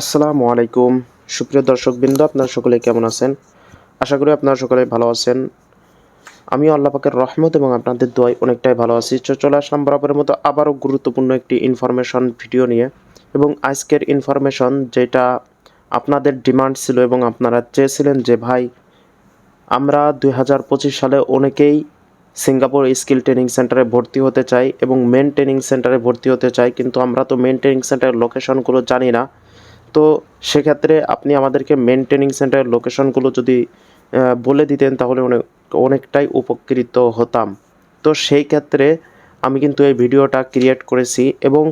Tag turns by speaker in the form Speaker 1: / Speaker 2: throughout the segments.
Speaker 1: আসসালামু আলাইকুম। সুপ্রিয় দর্শক দর্শকবৃন্দ, আপনারা সকলে কেমন আছেন? আশা করি আপনারা সকলে ভালো আছেন। আমি আল্লাহ পাকের রহমত এবং আপনাদের দোয়াই অনেকটাই ভালো আছি। চলে আসলাম বরাবরের মতো আবারও গুরুত্বপূর্ণ একটি ইনফরমেশন ভিডিও নিয়ে। এবং আজকের ইনফরমেশন যেটা আপনাদের ডিমান্ড ছিল এবং আপনারা চেয়েছিলেন যে, ভাই, আমরা দুই হাজার পঁচিশ সালে অনেকেই সিঙ্গাপুর স্কিল ট্রেনিং সেন্টারে ভর্তি হতে চাই এবং মেন ট্রেনিং সেন্টারে ভর্তি হতে চাই। কিন্তু আমরা তো মেন ট্রেনিং সেন্টারের লোকেশনগুলো জানি না। তো সেক্ষেত্রে আপনি আমাদেরকে মেন ট্রেনিং সেন্টারের লোকেশনগুলো যদি বলে দিতেন তাহলে অনেক, অনেকটাই উপকৃত হতাম। তো সেই ক্ষেত্রে আমি কিন্তু এই ভিডিওটা ক্রিয়েট করেছি এবং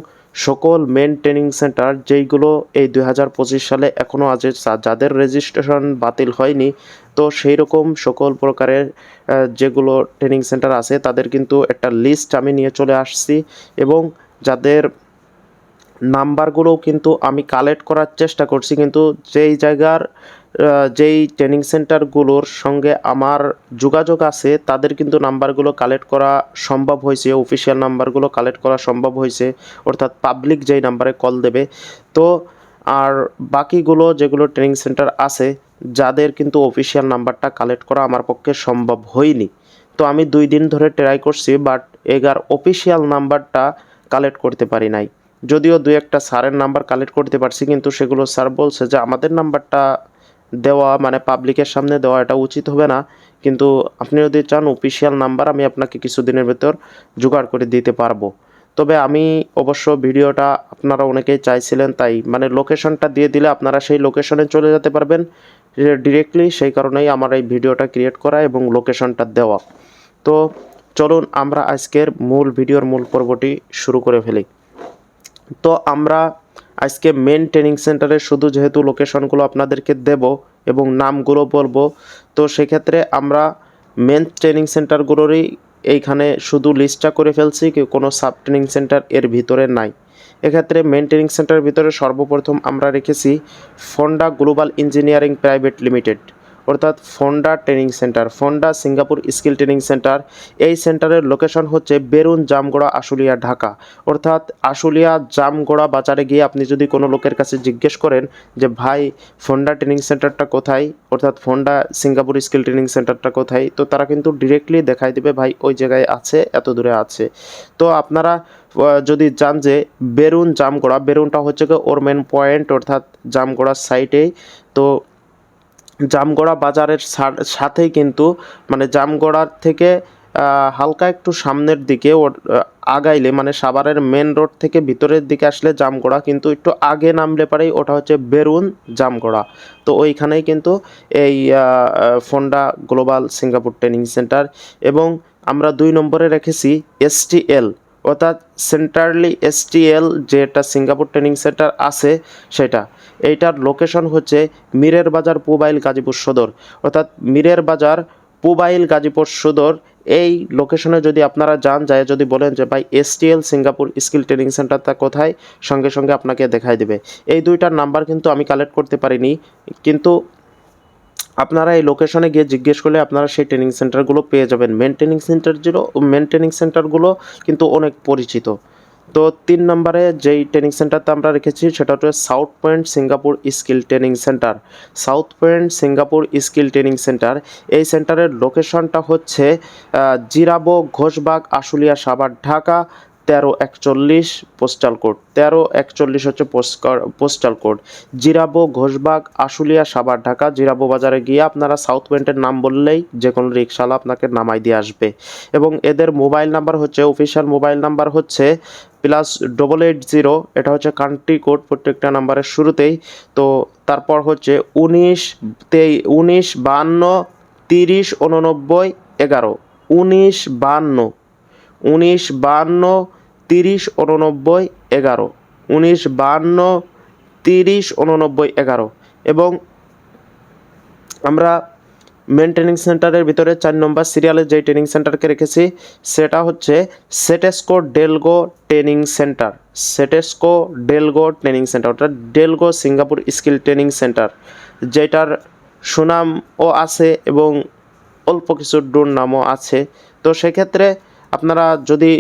Speaker 1: সকল মেন ট্রেনিং সেন্টার যেইগুলো এই দুই হাজার পঁচিশ সালে এখনও আছে যাদের রেজিস্ট্রেশন বাতিল হয়নি, তো সেই রকম সকল প্রকারের যেগুলো ট্রেনিং সেন্টার আছে তাদের কিন্তু একটা লিস্ট আমি নিয়ে চলে আসছি এবং যাদের নাম্বারগুলোও কিন্তু আমি কালেক্ট করার চেষ্টা করছি, কিন্তু যেই জায়গার যেই ট্রেনিং সেন্টারগুলোর সঙ্গে আমার যোগাযোগ আছে, তাদের কিন্তু নাম্বারগুলো কালেক্ট করা সম্ভব হয়েছে অফিসিয়াল নাম্বারগুলো কালেক্ট করা সম্ভব হয়েছে, অর্থাৎ পাবলিক যেই নাম্বারে কল দেবে। তো, আর বাকিগুলো যেগুলো ট্রেনিং সেন্টার আছে, যাদের কিন্তু অফিসিয়াল নাম্বারটা কালেক্ট করা আমার পক্ষে সম্ভব হয়নি। তো আমি দুই দিন ধরে ট্রাই করছি বাট এগার অফিসিয়াল নাম্বারটা কালেক্ট করতে পারি নাই। যদিও দুই একটা স্যারের নাম্বার কালেক্ট করতে পারছি, কিন্তু সেগুলো স্যার বলছে যে আমাদের নাম্বারটা দেওয়া মানে পাবলিকের সামনে দেওয়া এটা উচিত হবে না। কিন্তু আপনি যদি চান অফিসিয়াল নাম্বার, আমি আপনাকে কিছুদিনের ভেতর জোগাড় করে দিতে পারব। তবে আমি অবশ্য ভিডিওটা আপনারা অনেকেই চাইছিলেন, তাই মানে লোকেশনটা দিয়ে দিলে আপনারা সেই লোকেশনে চলে যেতে পারবেন ডিরেক্টলি সেই কারণেই আমার এই ভিডিওটা ক্রিয়েট করা এবং লোকেশনটা দেওয়া। তো চলুন আমরা আজকের মূল ভিডিওর মূল পর্বটি শুরু করে ফেলি। তো আমরা আজকে মেন ট্রেনিং সেন্টারে শুধু যেহেতু লোকেশনগুলো আপনাদেরকে দেব এবং নামগুলো বলব, তো সেক্ষেত্রে আমরা মেন ট্রেনিং সেন্টারগুলোরই এইখানে শুধু লিস্টটা করে ফেলছি কি কোনো সাব ট্রেনিং সেন্টার এর ভিতরে নাই। এক্ষেত্রে মেন ট্রেনিং সেন্টারের ভিতরে সর্বপ্রথম আমরা রেখেছি Fonda global engineering private limited অর্থাৎ Fonda training centre, Fonda Singapore skill training centre. এই সেন্টারের লোকেশন হচ্ছে বেরুন, জামগড়া, আশুলিয়া, ঢাকা। অর্থাৎ আশুলিয়া, জামগড়া বাজারে গিয়ে আপনি যদি কোনো লোকের কাছে জিজ্ঞেস করেন যে, ভাই, ফন্ডা ট্রেনিং সেন্টারটা কোথায়? অর্থাৎ ফন্ডা সিঙ্গাপুর স্কিল ট্রেনিং সেন্টারটা কোথায়? তো তারা কিন্তু ডিরেক্টলি দেখাই দেবে, ভাই, ওই জায়গায় আছে, এত দূরে আছে। তো আপনারা যদি জান যে, বেরুন, জামগড়া, বেরুনটা হচ্ছে ওর মেন পয়েন্ট অর্থাৎ জামগড়ার সাইটেই তো জামগড়া বাজারের সাথেই কিন্তু মানে জামগড়ার থেকে হালকা একটু সামনের দিকে ওর আগাইলে মানে সাভারের মেন রোড থেকে ভিতরের দিকে আসলে জামগড়া, কিন্তু একটু আগে নামলে পারেই ওটা হচ্ছে বেরুন জামগড়া। তো ওইখানেই কিন্তু এই Fonda global Singapore training centre এবং আমরা দুই নম্বরে রেখেছি এসটিএল অর্থাৎ সেন্ট্রালি এসটিএল যেটা সিঙ্গাপুর ট্রেনিং সেন্টার আছে সেটা। এইটার লোকেশন হচ্ছে মিরের বাজার পুবাইল গাজীপুর সদর। অর্থাৎ মিরের বাজার পুবাইল গাজীপুর সদর, এই লোকেশনে যদি আপনারা যান, যায় যদি বলেন যে, ভাই এসটিএল সিঙ্গাপুর স্কিল ট্রেনিং সেন্টারটা কোথায়? সঙ্গে সঙ্গে আপনাকে দেখাই দেবে। এই দুইটার নাম্বার কিন্তু আমি কালেক্ট করতে পারিনি, কিন্তু আপনারা এই লোকেশনে গিয়ে জিজ্ঞেস করলে আপনারা সেই ট্রেনিং সেন্টারগুলো পেয়ে যাবেন। মেন ট্রেনিং সেন্টারগুলো মেন ট্রেনিং সেন্টারগুলো কিন্তু অনেক পরিচিত। তো তিন নম্বরে যেই ট্রেনিং সেন্টারটা আমরা রেখেছি, সেটা হচ্ছে south point Singapore skill training centre south point Singapore skill training centre এই সেন্টারের লোকেশনটা হচ্ছে জিরাবো, ঘোষবাগ, আশুলিয়া, সাভার, ঢাকা। তেরো একচল্লিশ পোস্টাল কোড তেরো একচল্লিশ হচ্ছে পোস্টাল কোড জিরাবো, ঘোষবাগ, আশুলিয়া, সাভার, ঢাকা। জিরাবো বাজারে গিয়ে আপনারা সাউথ পয়েন্টের নাম বললেই যে কোনো রিক্সাওয়ালা আপনাকে নামাই দিয়ে আসবে। এবং এদের মোবাইল নাম্বার হচ্ছে অফিসিয়াল মোবাইল নাম্বার হচ্ছে প্লাস ডবল এইট জিরো এটা হচ্ছে কান্ট্রি কোড প্রত্যেকটা নাম্বারের শুরুতেই। তো তারপর হচ্ছে উনিশ তেই, উনিশ বাহান্ন তিরিশ, উননব্বই, এগারো। উনিশ বাহান্ন উনিশ বাহান্ন তিরিশ উননব্বই এগারো, উনিশ বাহান্ন, তিরিশ উননব্বই এগারো এবং আমরা মেন ট্রেনিং সেন্টারের ভিতরে চার নম্বর সিরিয়ালে যেই ট্রেনিং সেন্টারকে রেখেছি, সেটা হচ্ছে Setesco Delgo training centre Setesco Delgo training centre অর্থাৎ Delgo Singapore skill training centre যেটার সুনামও আছে এবং অল্প কিছু ডোর নামও আছে। তো সেক্ষেত্রে আপনারা যদি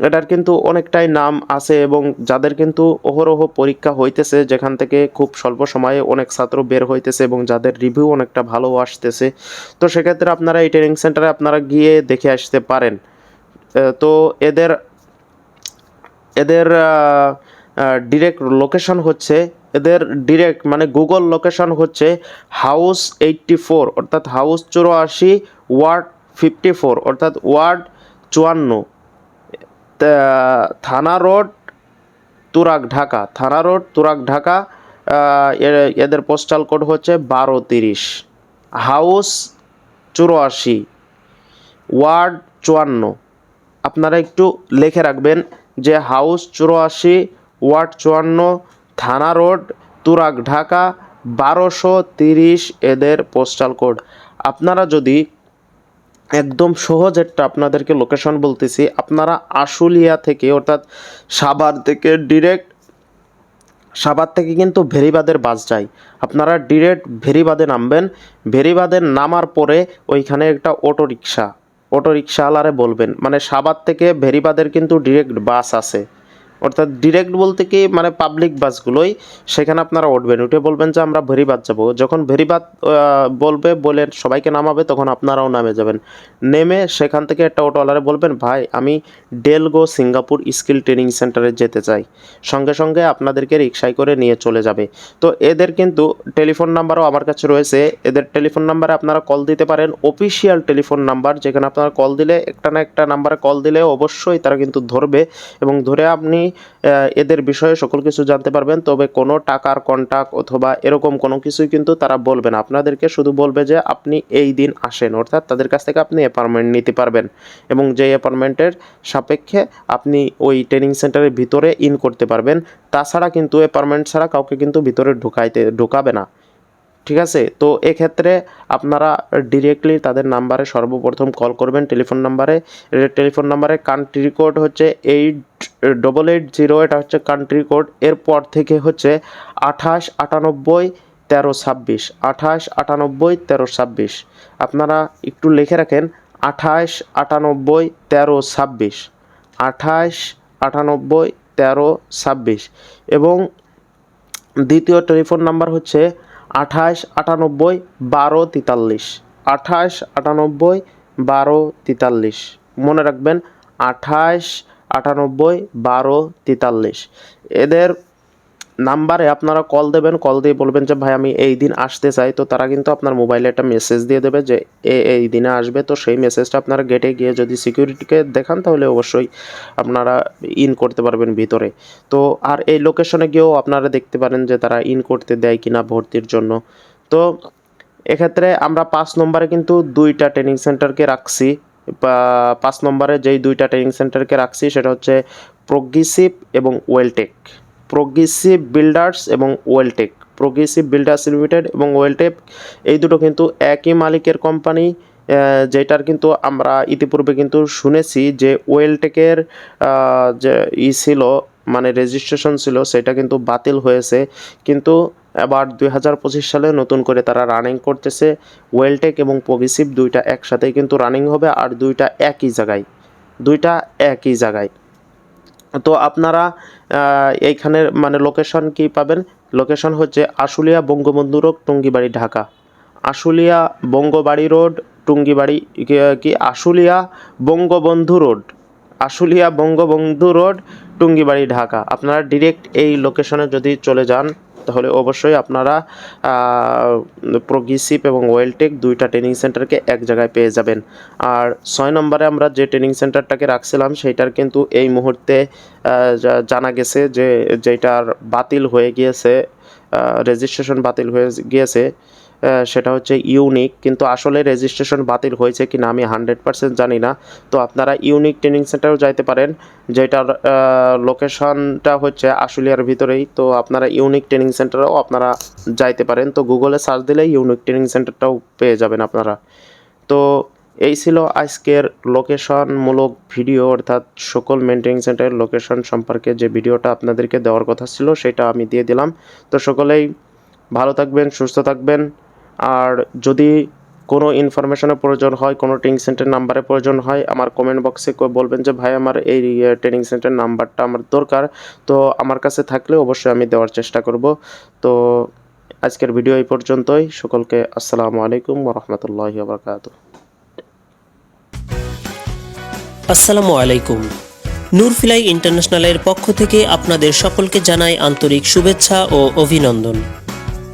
Speaker 1: এটার কিন্তু অনেকটাই নাম আছে এবং যাদের কিন্তু অহরহ পরীক্ষা হইতেছে, যেখান থেকে খুব স্বল্প সময়ে অনেক ছাত্র বের হইতেছে এবং যাদের রিভিউ অনেকটা ভালো আসতেছে, তো সেক্ষেত্রে আপনারা এই ট্রেনিং সেন্টারে আপনারা গিয়ে দেখে আসতে পারেন। তো এদের এদের ডিরেক্ট লোকেশন হচ্ছে, এদের ডিরেক্ট মানে গুগল লোকেশন হচ্ছে হাউস এইটটি ফোর অর্থাৎ হাউস চুরাশি ওয়ার্ড ফিফটি ফোর অর্থাৎ ওয়ার্ড চুয়ান্ন। থানা রোড, তুরাগ ঢাকা। থানা রোড, তুরাগ ঢাকা এদের পোস্টাল কোড হচ্ছে বারো তিরিশ। হাউস চুরাশি, ওয়ার্ড চুয়ান্ন। আপনারা একটু লিখে রাখবেন যে হাউস চুরাশি, ওয়ার্ড চুয়ান্ন, থানা রোড, তুরাগ ঢাকা, বারোশো তিরিশ এদের পোস্টাল কোড আপনারা যদি একদম সহজ একটা আপনাদেরকে লোকেশন বলতেছি। আপনারা আশুলিয়া থেকে, অর্থাৎ সাভার থেকে ডিরেক্ট সাভার থেকে কিন্তু ভেরিবাদের বাস যায়। আপনারা ডিরেক্ট ভেরিবাদে নামবেন। ভেরিবাদে নামার পরে ওইখানে একটা অটো রিক্সা অটো রিক্সাওয়ালারে বলবেন। মানে সাভার থেকে ভেরিবাদের কিন্তু ডিরেক্ট বাস আছে। অর্থাৎ ডিরেক্ট বলতে কি মানে পাবলিক বাসগুলোই সেখানে আপনারা উঠবেন। উঠে বলবেন যে, আমরা ভেরিবাদ যাব। যখন ভেরিবাদ বলবে, বলে সবাইকে নামাবে, তখন আপনারাও নামে যাবেন। নেমে সেখান থেকে একটা অটোওয়ালারে বলবেন, ভাই, আমি ডেলগো সিঙ্গাপুর স্কিল ট্রেনিং সেন্টারে যেতে চাই। সঙ্গে সঙ্গে আপনাদেরকে রিক্সায় করে নিয়ে চলে যাবে। তো এদের কিন্তু টেলিফোন নাম্বারও আমার কাছে রয়েছে। এদের টেলিফোন নাম্বারে আপনারা কল দিতে পারেন। অফিসিয়াল টেলিফোন নাম্বার যেখানে আপনারা কল দিলে, একটা না একটা নাম্বারে কল দিলে অবশ্যই তারা কিন্তু ধরবে। এবং ধরে আপনি এদের বিষয়ে সকল কিছু জানতে পারবেন। তবে কোনো টাকার কন্টাক্ট অথবা এরকম কোনো কিছুই কিন্তু তারা বলবে না। আপনাদেরকে শুধু বলবে যে আপনি এই দিন আসেন, অর্থাৎ তাদের কাছ থেকে আপনি অ্যাপার্টমেন্ট নিতে পারবেন এবং যে অ্যাপার্টমেন্টের সাপেক্ষে আপনি ওই ট্রেনিং সেন্টারের ভিতরে ইন করতে পারবেন। তাছাড়া কিন্তু অ্যাপার্টমেন্ট ছাড়া কাউকে কিন্তু ভিতরে ঢুকাইতে, ঢুকাবে না। ঠিক আছে? তো এক্ষেত্রে আপনারা ডিরেক্টলি তাদের নাম্বারে সর্বপ্রথম কল করবেন। টেলিফোন নাম্বারে টেলিফোন নাম্বারে কান্ট্রি কোড হচ্ছে এইট ডবল এইট জিরো এটা হচ্ছে কান্ট্রি কোড এরপর থেকে হচ্ছে আঠাশ আটানব্বই তেরো ছাব্বিশ। আঠাশ আটানব্বই তেরো ছাব্বিশ। আপনারা একটু লিখে রাখেন, আঠাশ আটানব্বই তেরো ছাব্বিশ। আঠাশ আটানব্বই তেরো ছাব্বিশ। এবং দ্বিতীয় টেলিফোন নাম্বার হচ্ছে আঠাশ আটানব্বই বারো তেতাল্লিশ। আঠাশ আটানব্বই বারো তেতাল্লিশ। মনে রাখবেন, আঠাশ আটানব্বই, বারো, তেতাল্লিশ। এদের নাম্বারে আপনারা কল দেবেন, কল দিয়ে বলবেন যে, ভাই, আমি এই দিন আসতে চাই। তো তারা কিন্তু আপনার মোবাইলে একটা মেসেজ দিয়ে দেবে যে, এ, এই দিনে আসবে। তো সেই মেসেজটা আপনারা গেটে গিয়ে যদি সিকিউরিটিকে দেখান, তাহলে অবশ্যই আপনারা ইন করতে পারবেন ভিতরে। তো আর এই লোকেশনে গিয়েও আপনারা দেখতে পারেন যে, তারা ইন করতে দেয় কিনা ভর্তির জন্য। তো এক্ষেত্রে আমরা পাঁচ নম্বরে কিন্তু দুইটা ট্রেনিং সেন্টারকে রাখছি। পাঁচ নম্বরে যেই দুইটা ট্রেনিং সেন্টারকে রাখছি সেটা হচ্ছে প্রগ্রেসিভ এবং ওয়েলটেক প্রগ্রেসিভ বিল্ডার্স এবং ওয়েলটেক প্রগ্রেসিভ বিল্ডার্স লিমিটেড এবং ওয়েলটেক এই দুটো কিন্তু একই মালিকের কোম্পানি যেটার কিন্তু আমরা ইতিপূর্বে কিন্তু শুনেছি যে ওয়েলটেকের যে ই ছিল মানে রেজিস্ট্রেশন ছিল, সেটা কিন্তু বাতিল হয়েছে। কিন্তু এবার দুই হাজার পঁচিশ সালে নতুন করে তারা রানিং করতেছে। ওয়েলটেক এবং প্রোগ্রেসিভ দুইটা একসাথেই কিন্তু রানিং হবে আর দুইটা একই জায়গায়। দুইটা একই জায়গায়। তো আপনারা এইখানের মানে লোকেশন কি পাবেন? লোকেশন হচ্ছে আশুলিয়া বঙ্গবন্ধু রোড, টুঙ্গিবাড়ি, ঢাকা। আশুলিয়া বঙ্গবাড়ি রোড টুঙ্গিবাড়ি, কি- আশুলিয়া বঙ্গবন্ধু রোড। আশুলিয়া বঙ্গবন্ধু রোড, টুঙ্গিবাড়ি, ঢাকা। আপনারা ডিরেক্ট এই লোকেশনে যদি চলে যান, তাহলে অবশ্যই আপনারা প্রোগ্রেসিভ এবং ওয়েলটেক দুইটা ট্রেনিং সেন্টারকে এক জায়গায় পেয়ে যাবেন। আর ছয় নম্বরে আমরা যে ট্রেনিং সেন্টারটাকে রাখছিলাম, সেইটার কিন্তু এই মুহূর্তে জানা গেছে যে, যেটার বাতিল হয়ে গিয়েছে রেজিস্ট্রেশন বাতিল হয়ে গিয়েছে সেটা হচ্ছে ইউনিক কিন্তু আসলে রেজিস্ট্রেশন বাতিল হয়েছে কি না আমি হান্ড্রেড পার্সেন্ট জানি না। তো আপনারা ইউনিক ট্রেনিং সেন্টারেও যাইতে পারেন, যেটার লোকেশনটা হচ্ছে আশুলিয়ার ভিতরেই। তো আপনারা ইউনিক ট্রেনিং সেন্টারেও আপনারা যাইতে পারেন। তো গুগলে সার্চ দিলে ইউনিক ট্রেনিং সেন্টারটাও পেয়ে যাবেন আপনারা। তো এই ছিল আজকের লোকেশনমূলক ভিডিও অর্থাৎ সকল মেনটেনিং সেন্টারের লোকেশন সম্পর্কে যে ভিডিওটা আপনাদেরকে দেওয়ার কথা ছিল, সেটা আমি দিয়ে দিলাম। তো সকলেই ভালো থাকবেন, সুস্থ থাকবেন। আর যদি কোনো ইনফরমেশনের প্রয়োজন হয়, কোনো ট্রেনিং সেন্টার নাম্বারের প্রয়োজন হয়, আমার কমেন্ট বক্সে বলবেন যে, ভাই, আমার এই ট্রেনিং সেন্টার নাম্বারটা আমার দরকার। তো আমার কাছে থাকলে অবশ্যই আমি দেওয়ার চেষ্টা করব। তো আজকের ভিডিও এই পর্যন্তই। সকলকে আসসালামু আলাইকুম রহমতুল্লাহি বারকাত
Speaker 2: আসসালামু আলাইকুম। নূরফিলাই ইন্টারন্যাশনালের পক্ষ থেকে আপনাদের সকলকে জানাই আন্তরিক শুভেচ্ছা ও অভিনন্দন।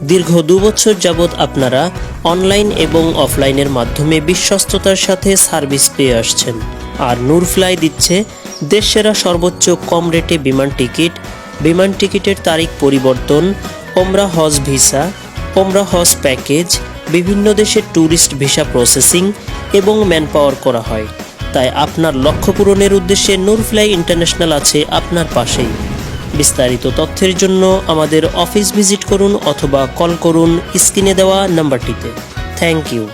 Speaker 2: দীর্ঘ দুবছর যাবৎ আপনারা অনলাইন এবং অফলাইনের মাধ্যমে বিশ্বস্ততার সাথে সার্ভিস পেয়ে আসছেন। আর নূরফ্লাই দিচ্ছে দেশসেরা সর্বোচ্চ কম রেটে বিমান টিকিট, বিমান টিকিটের তারিখ পরিবর্তন, ওমরা হজ ভিসা, ওমরা হজ প্যাকেজ, বিভিন্ন দেশের ট্যুরিস্ট ভিসা প্রসেসিং এবং ম্যানপাওয়ার করা হয়। তাই আপনার লক্ষ্য পূরণের উদ্দেশ্যে নূরফ্লাই ইন্টারন্যাশনাল আছে আপনার পাশেই। বিস্তারিত তথ্যের জন্য আমাদের অফিস ভিজিট করুন অথবা কল করুন স্ক্রিনে দেওয়া নাম্বারটিতে। Thank you